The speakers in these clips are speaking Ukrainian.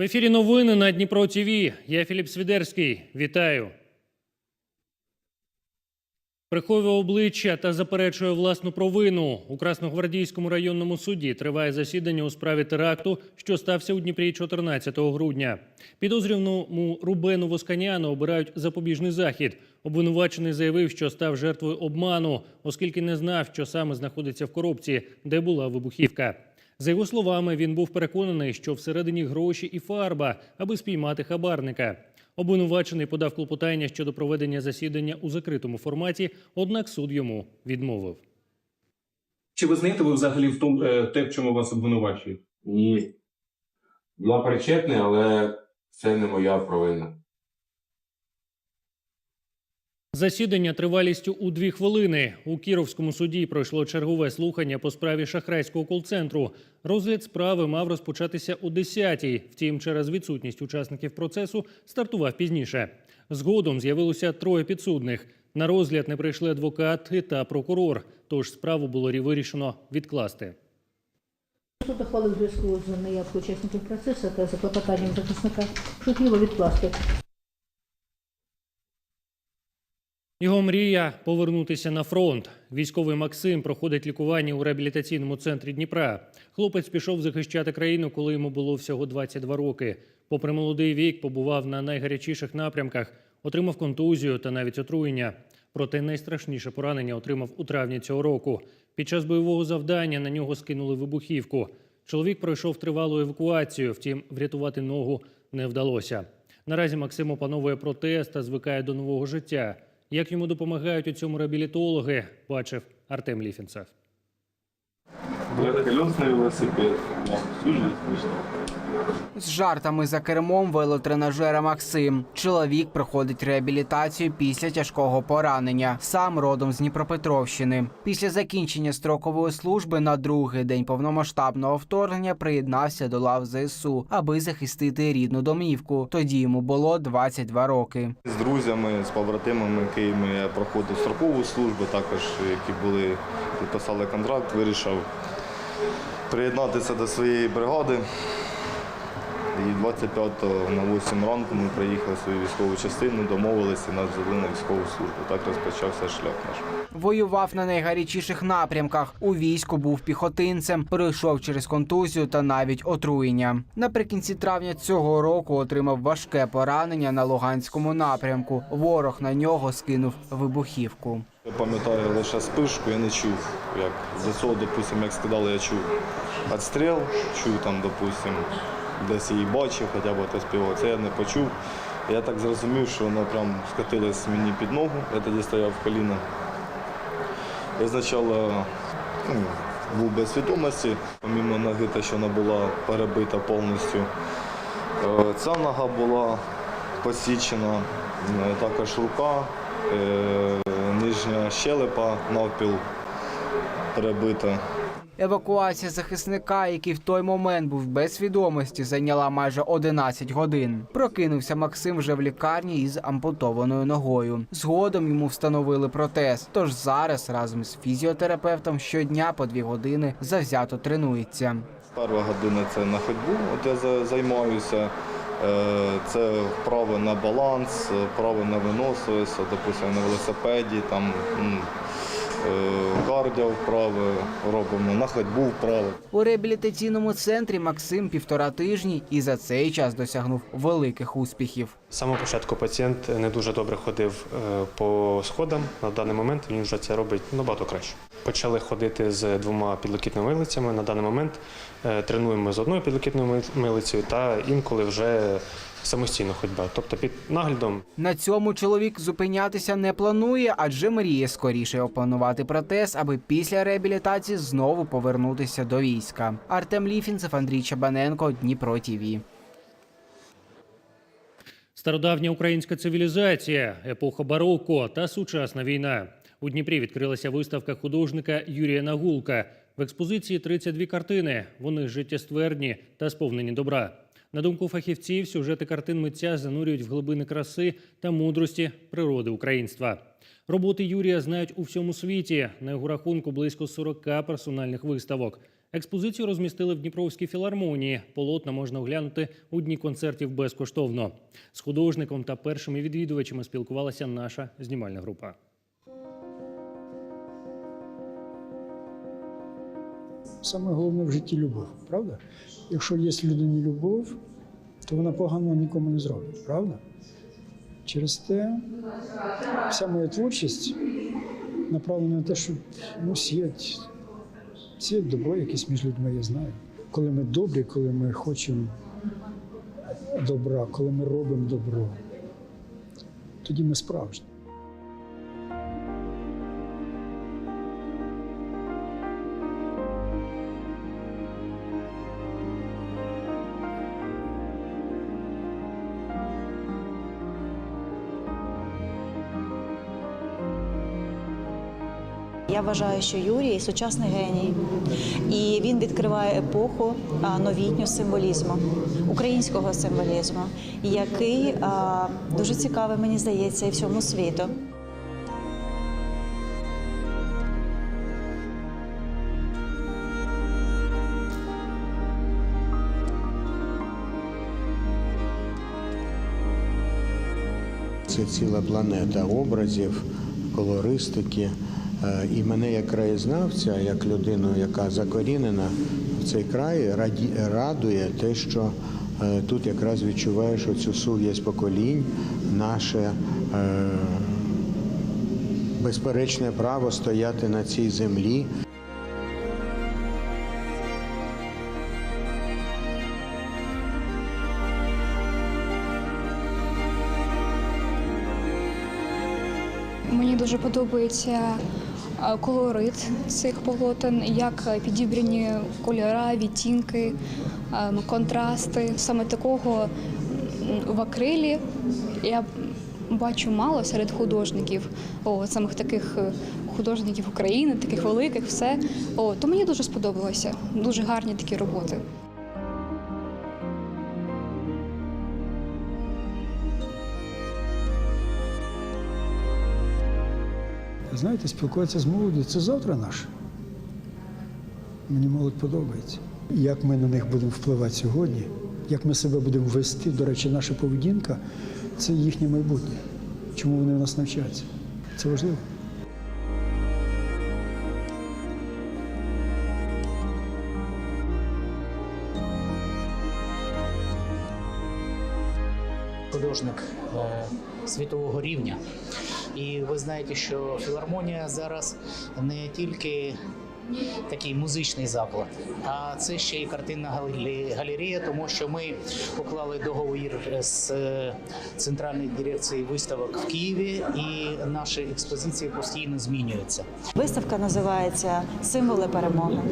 В ефірі новини на Дніпро ТВ. Я Філіп Свідерський. Вітаю. Приховує обличчя та заперечує власну провину. У Красногвардійському районному суді триває засідання у справі теракту, що стався у Дніпрі 14 грудня. Підозрюваному Рубену Восканяну обирають запобіжний захід. Обвинувачений заявив, що став жертвою обману, оскільки не знав, що саме знаходиться в коробці, де була вибухівка. За його словами, він був переконаний, що всередині гроші і фарба, аби спіймати хабарника. Обвинувачений подав клопотання щодо проведення засідання у закритому форматі, однак суд йому відмовив. Чи визнаєте ви взагалі в тому е, те, в чому вас обвинувачують? Ні. Я причетний, але це не моя провина. Засідання тривалістю у дві хвилини. У Кіровському суді пройшло чергове слухання по справі шахрайського кол-центру. Розгляд справи мав розпочатися о 10-й. Втім, через відсутність учасників процесу стартував пізніше. Згодом з'явилося троє підсудних. На розгляд не прийшли адвокат та прокурор. Тож справу було вирішено відкласти. Суд ухвалив зв'язку з неявкою учасників процесу та за клопотанням захисника шутливо відкласти Його мрія повернутися на фронт. Військовий Максим проходить лікування у реабілітаційному центрі Дніпра. Хлопець пішов захищати країну, коли йому було всього 22 роки. Попри молодий вік, побував на найгарячіших напрямках, отримав контузію та навіть отруєння. Проте найстрашніше поранення отримав у травні цього року. Під час бойового завдання на нього скинули вибухівку. Чоловік пройшов тривалу евакуацію, втім, врятувати ногу не вдалося. Наразі Максим опановує протест та звикає до нового життя. Як йому допомагають у цьому реабілітологи, бачив Артем Ліфінцев. Колесный велосипед. Всю дуже смішно. З жартами за кермом велотренажера Максим. Чоловік проходить реабілітацію після тяжкого поранення. Сам родом з Дніпропетровщини. Після закінчення строкової служби на другий день повномасштабного вторгнення приєднався до лав ЗСУ, аби захистити рідну домівку. Тоді йому було 22 роки. З друзями, з побратимами, якими я проходив строкову службу, також які були, підписали контракт, вирішив приєднатися до своєї бригади. І 25-го на 8 ранку ми приїхали в свою військову частину, домовилися нас взяли на військову службу. Так розпочався шлях наш. Воював на найгарячіших напрямках. У війську був піхотинцем, пройшов через контузію та навіть отруєння. Наприкінці травня цього року отримав важке поранення на Луганському напрямку. Ворог на нього скинув вибухівку. Я пам'ятаю лише спишку, я не чув. Як до цього, допустимо, як скидали, я чув відстріл, чув там, допустимо, десь її бачив, хоча б хтось співав. Це я не почув. Я так зрозумів, що вона прям скотилась мені під ногу. Я тоді стояв в коліна. Я спочатку ну, був без свідомості, помімо ноги, те, що вона була перебита повністю. Е, Ця нога була посічена, е, також рука, е, нижня щелепа навпіл перебита. Евакуація захисника, який в той момент був без свідомості, зайняла майже 11 годин. Прокинувся Максим вже в лікарні із ампутованою ногою. Згодом йому встановили протез. Тож зараз разом з фізіотерапевтом щодня по дві години завзято тренується. Перша година це на ходьбу, от я за- займаюся. Е, Це вправи на баланс, вправи на виносливість, допустимо, на велосипеді, там е, кардіо вправи робимо, на ходьбу вправи. У реабілітаційному центрі Максим півтора тижні і за цей час досягнув великих успіхів. З самого початку пацієнт не дуже добре ходив е, по сходам. На даний момент він вже це робить набагато краще. Почали ходити з двома підлокітними милицями. На даний момент е, тренуємо з одною підлокітною милицею та інколи вже самостійно ходьба, тобто під наглядом На цьому чоловік зупинятися не планує, адже мріє скоріше опанувати протез, аби після реабілітації знову повернутися до війська. Артем Ліфінцев, Андрій Чабаненко, Дніпро ТІВІ. Стародавня українська цивілізація, епоха бароко та сучасна війна. У Дніпрі відкрилася виставка художника Юрія Нагулка. В експозиції 32 картини. Вони життєствердні та сповнені добра. На думку фахівців, сюжети картин митця занурюють в глибини краси та мудрості природи українства. Роботи Юрія знають у всьому світі. На його рахунку близько 40 персональних виставок. Експозицію розмістили в Дніпровській філармонії. Полотна можна оглянути у дні концертів безкоштовно. З художником та першими відвідувачами спілкувалася наша знімальна група. Саме головне в житті любов, правда? Якщо є людині любов, то вона поганого нікому не зробить, правда? Через те вся моя творчість направлена на те, щоб ну, сіяти, сіяти добро якесь між людьми, я знаю. Коли ми добрі, коли ми хочемо добра, коли ми робимо добро, тоді ми справжні. Я вважаю, що Юрій сучасний геній, і він відкриває епоху новітню символізму, українського символізму, який дуже цікавий, мені здається, і всьому світу. Це ціла планета образів, колористики. Е, І мене як краєзнавця, як людину, яка закорінена в цей край, радує те, що е, тут якраз відчуваєш оцю сув'язь поколінь, наше е, безперечне право стояти на цій землі. Мені дуже подобається колорит цих полотен, як підібрані кольори, відтінки, е, контрасти. Саме такого в акрилі я бачу мало серед художників, о, самих таких е, художників України, таких великих, все. О, то мені дуже сподобалося. Дуже гарні такі роботи. Знаєте, спілкуватися з молоддю – це завтра наше. Мені молодь подобається. Як ми на них будемо впливати сьогодні, як ми себе будемо вести, до речі, наша поведінка це їхнє майбутнє. Чому вони в нас навчаються? Це важливо. художник е, світового рівня. І ви знаєте, що філармонія зараз не тільки такий музичний заклад, а це ще й картинна галерея, тому що ми уклали договір з е, центральною дирекцією виставок в Києві, і наші експозиції постійно змінюються. Виставка називається Символи перемоги.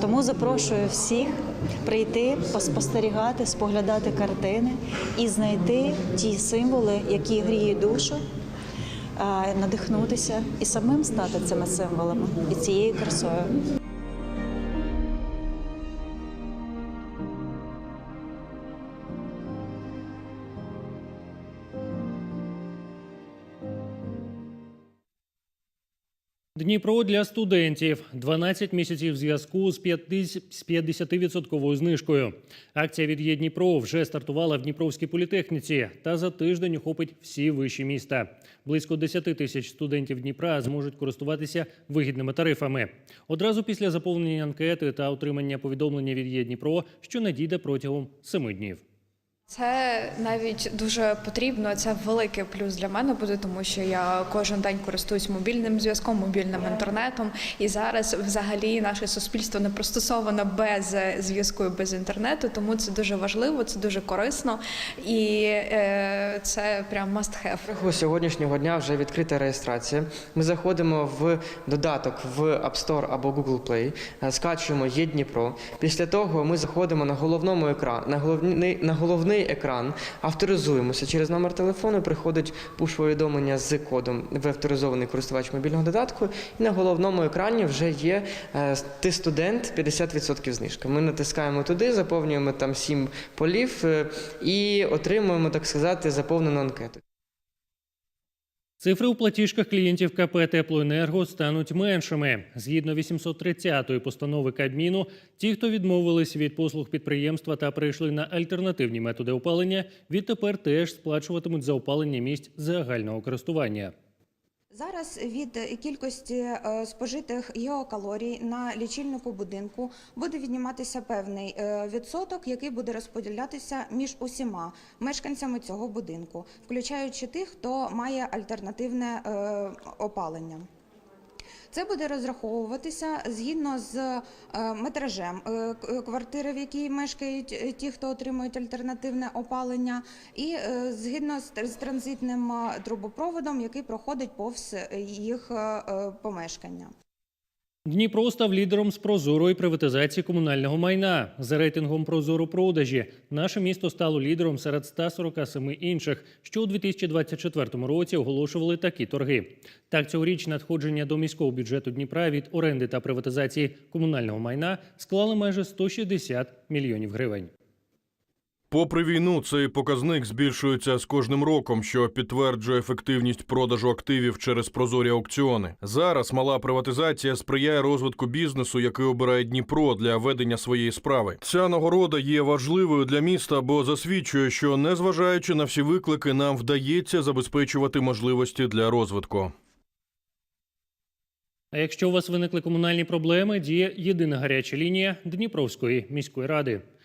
Тому запрошую всіх прийти, поспостерігати, споглядати картини і знайти ті символи, які гріють душу, надихнутися і самим стати цими символами і цією красою. Дніпро для студентів 12 місяців зв'язку з 50 з 50% знижкою. Акція від «Є Дніпро вже стартувала в Дніпровській політехніці та за тиждень охопить всі вищі міста. Близько 10 тисяч студентів Дніпра зможуть користуватися вигідними тарифами. Одразу після заповнення анкети та отримання повідомлення від «Є Дніпро, що надійде протягом 7 днів. Це навіть дуже потрібно. Це великий плюс для мене буде, тому що я кожен день користуюсь мобільним зв'язком, мобільним інтернетом. І зараз, взагалі, наше суспільство не пристосовано без зв'язку і без інтернету. Тому це дуже важливо, це дуже корисно і е, це прям must have. З сьогоднішнього дня вже відкрита реєстрація. Ми заходимо в додаток в App Store або Google Play, скачуємо «Є Дніпро». Після того ми заходимо на головному екран, на головний, на головний екран, авторизуємося через номер телефону. Приходить пуш-повідомлення з кодом в авторизований користувач мобільного додатку. І на головному екрані вже є е, ти студент 50% знижка. Ми натискаємо туди, заповнюємо там сім полів е, і отримуємо, так сказати, заповнену анкету. Цифри у платіжках клієнтів КП Теплоенерго стануть меншими. Згідно 830-ї постанови Кабміну, ті, хто відмовились від послуг підприємства та перейшли на альтернативні методи опалення, відтепер теж сплачуватимуть за опалення місць загального користування. Зараз від кількості е, спожитих геокалорій на лічильнику будинку буде відніматися певний е, відсоток, який буде розподілятися між усіма мешканцями цього будинку, включаючи тих, хто має альтернативне е, опалення. Це буде розраховуватися згідно з е, метражем е, квартири, в якій мешкають е, ті, хто отримують альтернативне опалення, і е, згідно з транзитним е, трубопроводом, який проходить повз е, їх е, е, помешкання. Дніпро став лідером з прозорої приватизації комунального майна. За рейтингом Прозоро продажі наше місто стало лідером серед 147 інших, що у 2024 році оголошували такі торги. Так, цьогоріч надходження до міського бюджету Дніпра від оренди та приватизації комунального майна склали майже 160 мільйонів гривень. Попри війну, цей показник збільшується з кожним роком, що підтверджує ефективність продажу активів через прозорі аукціони. Зараз мала приватизація сприяє розвитку бізнесу, який обирає Дніпро для ведення своєї справи. Ця нагорода є важливою для міста, бо засвідчує, що незважаючи на всі виклики, нам вдається забезпечувати можливості для розвитку. А якщо у вас виникли комунальні проблеми, діє єдина гаряча лінія Дніпровської міської ради.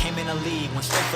Came in a league, went straight for